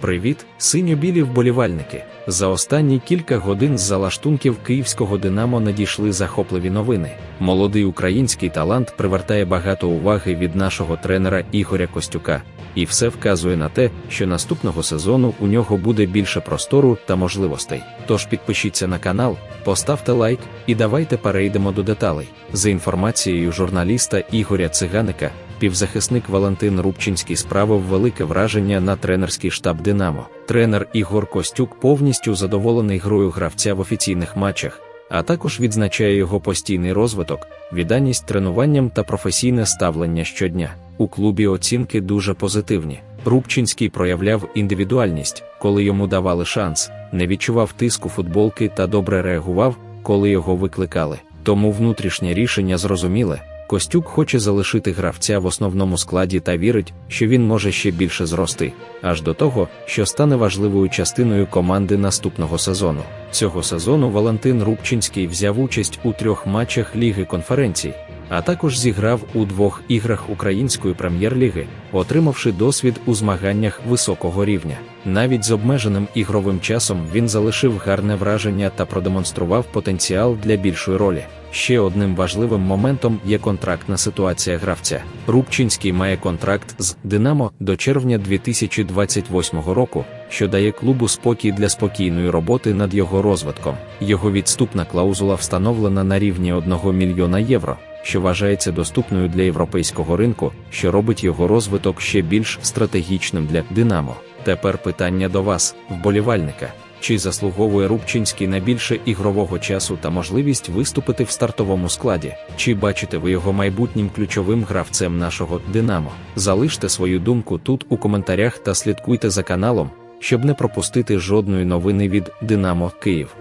Привіт, синьо-білі вболівальники! За останні кілька годин з залаштунків київського Динамо надійшли захопливі новини. Молодий український талант привертає багато уваги від нашого тренера Ігоря Костюка, і все вказує на те, що наступного сезону у нього буде більше простору та можливостей. Тож підпишіться на канал, поставте лайк і давайте перейдемо до деталей. За інформацією журналіста Ігоря Циганика, півзахисник Валентин Рубчинський справив велике враження на тренерський штаб Динамо. Тренер Ігор Костюк повністю задоволений грою гравця в офіційних матчах, а також відзначає його постійний розвиток, відданість тренуванням та професійне ставлення щодня. У клубі оцінки дуже позитивні. Рубчинський проявляв індивідуальність, коли йому давали шанс, не відчував тиску футболки та добре реагував, коли його викликали. Тому внутрішнє рішення зрозуміле. Костюк хоче залишити гравця в основному складі та вірить, що він може ще більше зрости, аж до того, що стане важливою частиною команди наступного сезону. Цього сезону Валентин Рубчинський взяв участь у трьох матчах Ліги конференцій, а також зіграв у двох іграх Української прем'єр-ліги, отримавши досвід у змаганнях високого рівня. Навіть з обмеженим ігровим часом він залишив гарне враження та продемонстрував потенціал для більшої ролі. Ще одним важливим моментом є контрактна ситуація гравця. Рубчинський має контракт з Динамо до червня 2028 року, що дає клубу спокій для спокійної роботи над його розвитком. Його відступна клаузула встановлена на рівні 1 мільйона євро, що вважається доступною для європейського ринку, що робить його розвиток ще більш стратегічним для Динамо. Тепер питання до вас, вболівальника. Чи заслуговує Рубчинський на більше ігрового часу та можливість виступити в стартовому складі? Чи бачите ви його майбутнім ключовим гравцем нашого Динамо? Залиште свою думку тут у коментарях та слідкуйте за каналом, щоб не пропустити жодної новини від Динамо Київ.